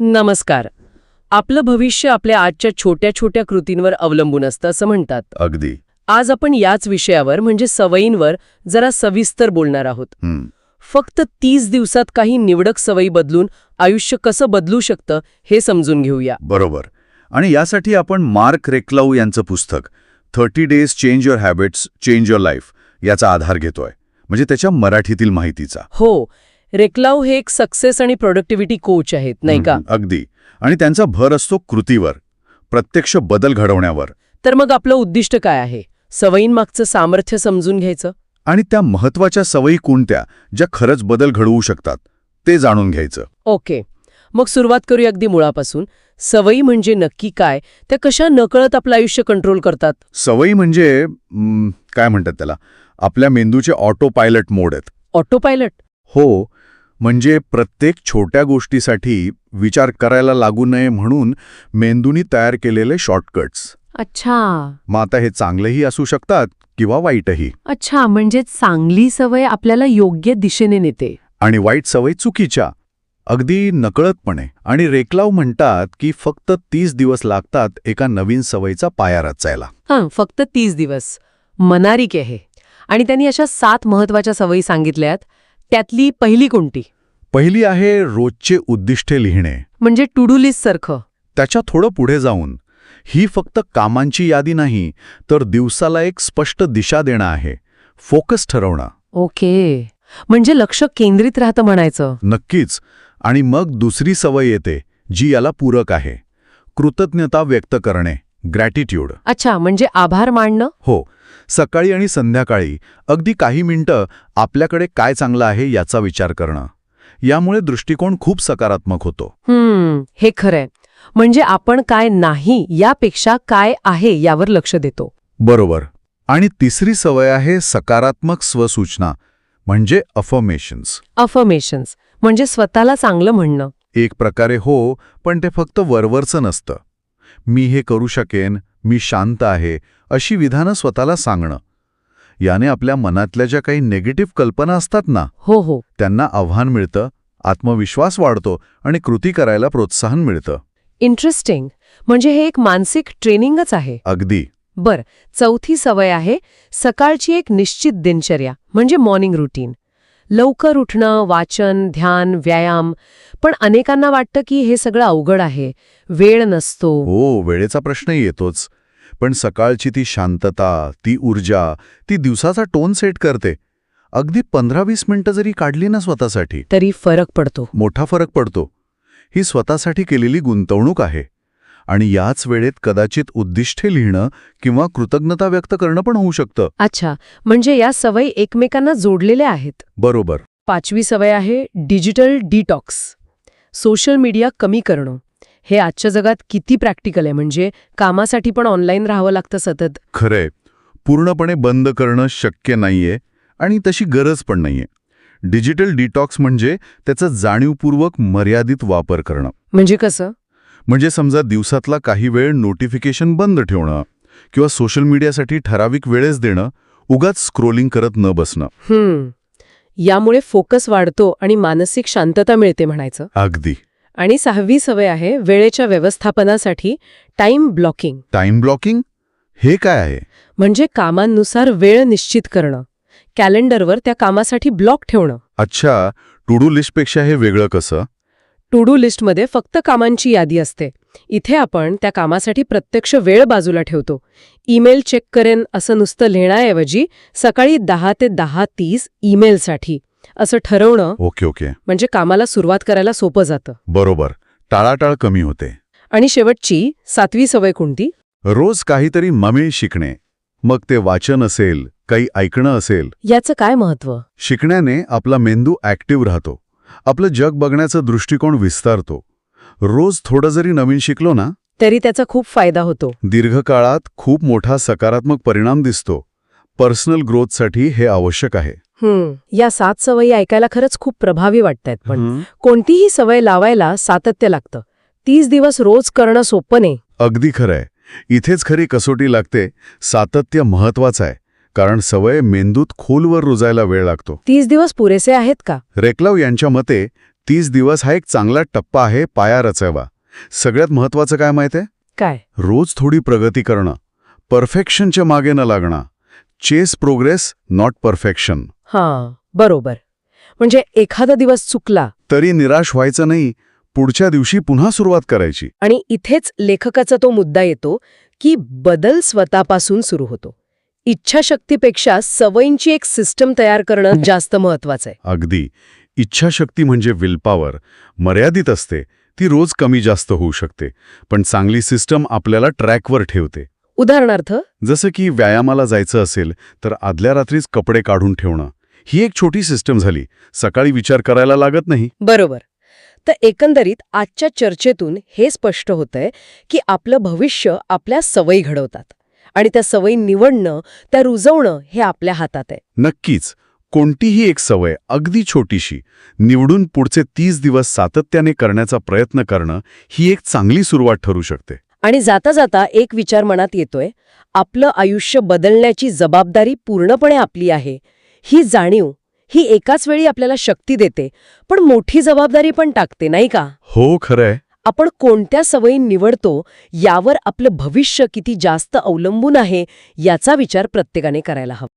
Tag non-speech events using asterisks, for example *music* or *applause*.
नमस्कार. आपलं भविष्य आपल्या आजच्या छोट्या छोट्या कृतींवर अवलंबून असतं असं म्हणतात. अगदी. आज आपण याच विषयावर म्हणजे सवयींवर जरा सविस्तर बोलणार आहोत. फक्त तीस दिवसात काही निवडक सवयी बदलून आयुष्य कसं बदलू शकतं हे समजून घेऊया. बरोबर. आणि यासाठी आपण मार्क रेक्लाऊ यांचं पुस्तक thirty days change your habits change your life याचा आधार घेतोय. म्हणजे त्याच्या मराठीतील माहितीचा. हो. रेक्लाव हे एक सक्सेस आणि प्रोडक्टिव्हिटी कोच आहेत नाही का? अगदी. आणि त्यांचा भर असतो कृतीवर प्रत्यक्ष बदल घडवण्यावर. तर मग आपलं उद्दिष्ट काय आहे? सवयींमागचं सामर्थ्य समजून घ्यायचं? आणि त्या महत्त्वाच्या सवयी कोणत्या ज्या खरंच बदल घडवू शकतात ते जाणून घ्यायचं. ओके. मग सुरुवात करूया अगदी मुळापासून. सवयी म्हणजे नक्की काय? त्या कशा नकळत आपलं आयुष्य कंट्रोल करतात? सवयी म्हणजे काय म्हणतात त्याला? आपल्या मेंदूचे ऑटो पायलट मोड आहेत. ऑटो पायलट हो. म्हणजे प्रत्येक छोट्या गोष्टीसाठी विचार करायला लागू नये म्हणून मेंदूनी तयार केलेले शॉर्टकट्स अच्छा. मग आता हे चांगलेही असू शकतात किंवा वाईटही. अच्छा म्हणजे चांगली सवय आपल्याला योग्य दिशेने नेते. आणि वाईट सवय चुकीच्या. अगदी नकळतपणे. आणि रेकलाव म्हणतात की फक्त तीस दिवस लागतात एका नवीन सवयीचा पाया रचायला. हं फक्त तीस दिवस. मनारिक आहे आणि त्यांनी अशा सात महत्त्वाच्या सवयी सांगितल्यात. त्यातली पहिली कोणती? पहिली आहे रोजचे उद्दिष्टे लिहिणे. म्हणजे टू डू लिस्ट सारखं. त्याच्या थोडं पुढे जाऊन ही फक्त कामांची यादी नाही तर दिवसाला एक स्पष्ट दिशा देणं आहे. फोकस ठरवणं. ओके. म्हणजे लक्ष केंद्रित राहतं म्हणायचं. नक्कीच. आणि मग दुसरी सवय येते जी याला पूरक आहे. कृतज्ञता व्यक्त करणे. ग्रॅटिट्यूड अच्छा म्हणजे आभार मांडणं हो. सकाळी आणि संध्याकाळी अगदी काही मिनिटं आपल्याकडे काय चांगलं आहे याचा विचार करणं. यामुळे दृष्टिकोन खूप सकारात्मक होतो. हम्म हे खरंय. म्हणजे आपण काय नाही यापेक्षा काय आहे यावर लक्ष देतो. बरोबर. आणि तिसरी सवय आहे सकारात्मक स्वसूचना म्हणजे अफर्मेशन्स अफर्मेशन्स म्हणजे स्वतःला चांगलं म्हणणं. एक प्रकारे हो पण ते फक्त वरवरचं नसतं. मी हे करू शकेन मी शांत आहे अशी विधानं स्वतःला सांगणं. याने आपल्या मनातल्या ज्या काही निगेटिव्ह कल्पना असतात ना हो हो. त्यांना आव्हान मिळतं आत्मविश्वास वाढतो आणि कृती करायला प्रोत्साहन मिळतं. इंटरेस्टिंग म्हणजे हे एक मानसिक ट्रेनिंगच आहे. अगदी. बर चौथी सवय आहे सकाळची एक निश्चित दिनचर्या म्हणजे मॉर्निंग रुटीन लवकर उठणं वाचन ध्यान व्यायाम. पण अनेकांना वाटतं की हे सगळं अवघड आहे. वेळ नसतो. हो वेळेचा प्रश्नही येतोच. पण सकाळची ती शांतता ती ऊर्जा ती दिवसाचा टोन सेट करते. अगदी पंधरा वीस मिनिटं जरी काढली ना स्वतःसाठी तरी फरक पडतो. मोठा फरक पडतो. ही स्वतःसाठी केलेली गुंतवणूक आहे. आणि याच वेळेत कदाचित उद्दिष्टे लिहिणं किंवा कृतज्ञता व्यक्त करणं पण होऊ शकतं. अच्छा म्हणजे या सवयी एकमेकांना जोडलेल्या आहेत. बरोबर. पाचवी सवय आहे डिजिटल डिटॉक्स. सोशल मीडिया कमी करणं. हे आजच्या जगात किती प्रॅक्टिकल आहे म्हणजे कामासाठी पण ऑनलाईन राहावं लागतं सतत. खरंय. पूर्णपणे बंद करणं शक्य नाहीये आणि तशी गरज पण नाहीये. डिजिटल डिटॉक्स म्हणजे त्याचा जाणीवपूर्वक मर्यादित वापर करणं. म्हणजे कसं? म्हणजे समजा दिवसातला काही वेळ नोटिफिकेशन बंद ठेवणं किंवा सोशल मीडियासाठी ठराविक वेळेस देणं उगाच स्क्रोलिंग करत न बसणं. हम्म. यामुळे फोकस वाढतो आणि मानसिक शांतता मिळते म्हणायचं. अगदी. आणि सहावी सवय आहे वेळेच्या व्यवस्थापनासाठी टाइम ब्लॉकिंग टाइम ब्लॉकिंग हे काय आहे? म्हणजे कामांनुसार वेळ निश्चित करणं. कॅलेंडरवर त्या कामासाठी ब्लॉक ठेवणं. अच्छा टू डू लिस्टपेक्षा हे वेगळं कसं? टू डू लिस्टमध्ये फक्त कामांची यादी असते. इथे आपण त्या कामासाठी प्रत्यक्ष वेळ बाजूला ठेवतो. ईमेल चेक करेन असं नुसतं लिहिण्याऐवजी सकाळी दहा ते दहा तीस ईमेलसाठी असं ठरवणं ओके ओके. म्हणजे कामाला सुरुवात करायला सोपं जातं. बरोबर. टाळाटाळ कमी होते. आणि शेवटची सातवी सवय कोणती? रोज काहीतरी ममिळ शिकणे. मग ते वाचन असेल काही ऐकणं असेल. याचं काय महत्त्व शिकण्याने आपला मेंदू ॲक्टिव्ह राहतो. आपलं जग बघण्याचा दृष्टिकोन विस्तारतो. रोज थोडं जरी नवीन शिकलो ना तरी त्याचा खूप फायदा होतो. दीर्घकाळात खूप मोठा सकारात्मक परिणाम दिसतो. पर्सनल ग्रोथसाठी हे आवश्यक आहे. या सात सवयी ऐकायला खरंच खूप प्रभावी वाटतायत पण कोणतीही सवय लावायला सातत्य लागतं. तीस दिवस रोज करणं सोपं नाही. अगदी खरंय. इथेच खरी कसोटी लागते. सातत्य महत्वाचं आहे. कारण सवय मेंदूत खोलवर रुजायला वेळ लागतो. तीस दिवस पुरेसे आहेत का? रेकलाव यांच्या मते तीस दिवस हा एक चांगला टप्पा आहे पाया रचावा. सगळ्यात महत्वाचं काय माहिती काय? रोज थोडी प्रगती करणं. परफेक्शनच्या मागे न लागणं. Chase progress not perfection. हां बरोबर. म्हणजे एखादा दिवस चुकला. तरी निराश व्हायचं नाही पुढच्या दिवशी पुन्हा सुरुवात करायची. आणि इथेच लेखकाचा तो मुद्दा येतो की बदल स्वतःपासून सुरू होतो. इच्छाशक्तीपेक्षा सवयींची एक सिस्टम तयार करणं *laughs* जास्त महत्वाचं आहे. अगदी. इच्छाशक्ती म्हणजे विलपावर मर्यादित असते ती रोज कमी जास्त होऊ शकते पण चांगली सिस्टम आपल्याला ट्रॅकवर ठेवते. उदाहरणार्थ? जसं की व्यायामाला जायचं असेल तर आदल्या रात्रीच कपडे काढून ठेवणं. ही एक छोटी सिस्टम झाली. सकाळी विचार करायला लागत नाही. बरोबर. तर एकंदरीत आजच्या चर्चेतून हे स्पष्ट होतंय की आपलं भविष्य आपल्या सवयी घडवतात. आणि त्या सवयी निवडणं त्या रुजवणं हे आपल्या हातात आहे. नक्कीच. कोणतीही एक सवय अगदी छोटीशी निवडून पुढचे तीस दिवस सातत्याने करण्याचा प्रयत्न करणं ही एक चांगली सुरुवात ठरू शकते. आणि जाता जाता एक विचार मनात येतोय आपलं आयुष्य बदलण्याची जबाबदारी पूर्णपणे आपली आहे. ही जाणीव ही एकाच वेळी आपल्याला शक्ती देते पण मोठी जबाबदारी पण टाकते नाही का? हो खरंय. आपण कोणत्या सवयी निवडतो यावर आपलं भविष्य किती जास्त अवलंबून आहे याचा विचार प्रत्येकाने करायला हवा.